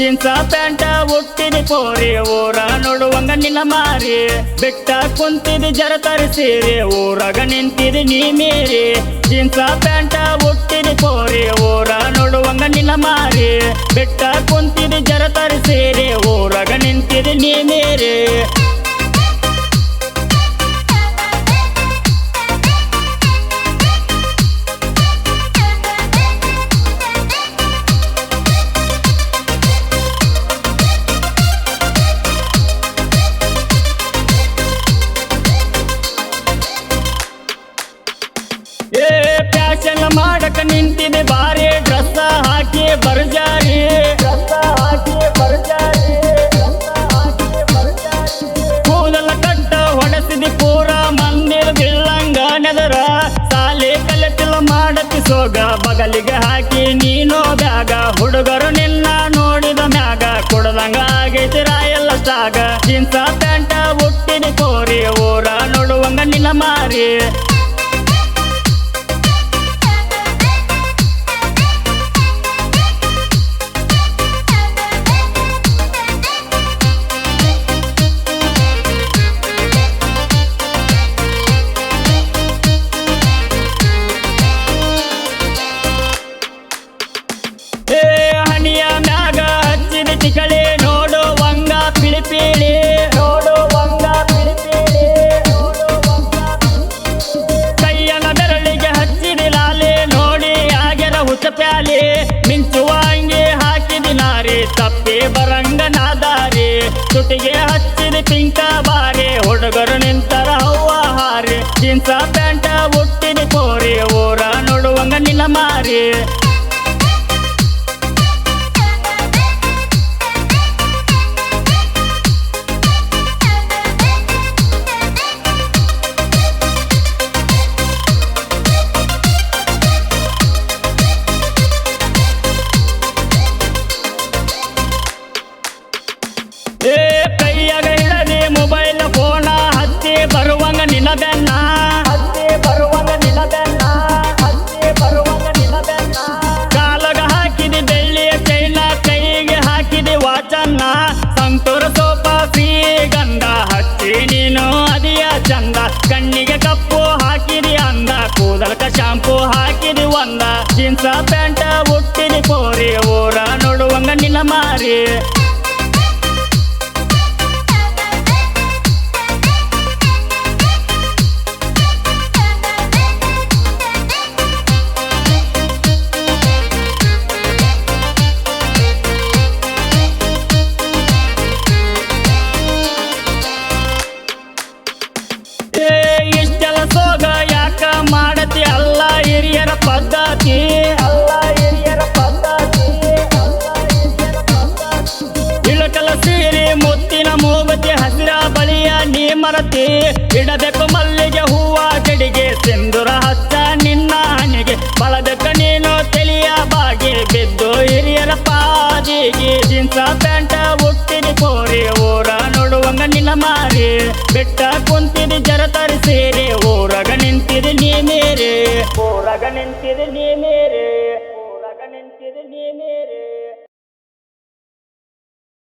Jeans, pant ಹುಟ್ಟಿದಿ ಪೋರಿ, ಊರ ನೋಡುವಂಗ ನಿನ್ನ ಮಾರಿ. ಬೆಟ್ಟ ಕುಂತಿದಿ ಜರ ತರಿಸಿರಿ, ಊರಾಗ ನಿಂತಿದಿ ನೀ ಮೀರಿ. ಜೀನ್ಸ, ಪ್ಯಾಂಟ ಹುಟ್ಟಿದಿ ಪೋರಿ, ಊರ ನೋಡುವಂಗ ನಿನ್ನ ಮಾರಿ. ಬೆಟ್ಟ ಕುಂತಿದಿ ಜರ ತರಿಸಿರಿ, ಊರಾಗ ನಿಂತಿದೆ ನೀ ಮೀರಿ. ಏ ಪ್ಯಾಶನ್ ಮಾಡಕ ನಿಂತಿದೆ, ಬಾರಿ ಡ್ರೆಸ್ ಹಾಕಿ ಬರ್ಜಾರಿ. ಡ್ರೆಸ್ ಹಾಕಿ ಬರ್ಜಾರಿ ಕೂದಲ ಕಟ್ಟ ಹೊಡೆಸಿದಿ ಪೂರ ಮಂದಿರ ಬೀಳಂಗ ನೆದರ ಸಾಲಿ ಕಲೆಟಿಲ್ಲ ಮಾಡತಿ ಸೋಗ, ಬಗಲಿಗೆ ಹಾಕಿ ನೀನು ಬ್ಯಾಗ. ಹುಡುಗರು ನಿನ್ನ ನೋಡಿದ ಮ್ಯಾಗ, ಕೊಡದಂಗ ಆಗೈತಿ ಎಲ್ಲ ಸಾಗ. ಜೀನ್ಸ ಪ್ಯಾಂಟ ಹುಟ್ಟಿದ ಕೋರಿ, ಊರ ನೋಡುವಂಗ ನಿನ್ನ ಮಾರಿ. ತಿಕಳಿ ನೋಡು ವಂಗ ಪಿಳಿಪಿಳಿ ನೋಡು ವಂಗ ಪಿಳಿಪಿಳಿ ಕೈಯನ ಬೆರಳಿಗೆ ಹಚ್ಚಿದ ಲಾಲಿ. ನೋಡಿ ಆಗ್ಯರ ಹುಚ್ಚ ಪ್ಯಾಲಿ. ಮಿಂಚುವ ಅಂಗಿ ಹಾಕಿದಿ ನಾರಿ. ತಪ್ಪಿ ಬರಂಗನಾದಾರಿ. ತುಟಿಗೆ ಹಚ್ಚಿದ ಪಿಂಕ ಬಾರಿ. ಹುಡುಗರು ನಿಂತರ ಅವ್ವ ಹಾರಿ. ಜೀನ್ಸ ಪ್ಯಾಂಟ ಹುಟ್ಟಿದ ಕೋರಿ. ಊರ ನೋಡುವಂಗ ನಿನ್ನ ಮಾರಿ ಬರುವಂಗ ಅತ್ತೆ ಬರುವಂಗ ನಿನ್ನ ಬೆನ್ನ ಹತ್ತಿ ಬರುವಂಗ ನಿನ್ನ ಬೆನ್ನ ಕಾಲಗ ಹಾಕಿದಿ ಬೆಳ್ಳಿಯ ಚೈನ ಕೈಗೆ ಹಾಕಿದಿ ವಾಚನ್ನ. ಸಂತೂರ ಸೋಪ ಗಂಧ. ಹತ್ತಿ ನೀನು ಅದಿಯ ಚಂದ. ಕಣ್ಣಿಗೆ ಕಪ್ಪು ಹಾಕಿದಿ ಅಂದ. ಕೂದಲಕ ಶಾಂಪೂ ಹಾಕಿದಿ ಒಂದ. ಜೀನ್ಸ ಪ್ಯಾಂಟ ಹುಟ್ಟಿದಿ ಪೋರಿ. ಊರ ನೋಡುವಂಗ ನಿನ್ನ ಮಾರಿ ಇಳಕಲ ಸೀರೆ, ಮುತ್ತಿನ ಮೂಗತಿ, ಹಸಿರ ಬಳಿಯ ನೀ ಮರತಿ ಇಡಬೇಕು ಮಲ್ಲಿಗೆ ಹೂವ, ಗಡಿಗೆ ಸಿಂಧುರ ಹಚ್ಚ ನಿನ್ನ ಹನಿಗೆ ಬಳಬೇಕ ನೀನು ತಿಳಿಯ ಬಾಗಿ, ಬಿದ್ದು ಹಿರಿಯರ ಪಾದಿಗೆ. ಜೀನ್ಸ, ಪ್ಯಾಂಟ ಹುಟ್ಟಿದಿ ಕೋರಿ, ಊರ ನೋಡುವಂಗ ನಿನ್ನ ಮಾರಿ. ಬೆಟ್ಟ ಕುಂತಿದಿ ಜರ ತರಿಸಿರಿ, ಊರಗ ನಿಂತಿದೆ ನೀ ಮೇರೆ. ಊರಗ ನಿಂತಿದ ನೀ ಮೇರೆ. ಊರಗ ನಿಂತಿದಿ ನೀ ಮೇರೆ.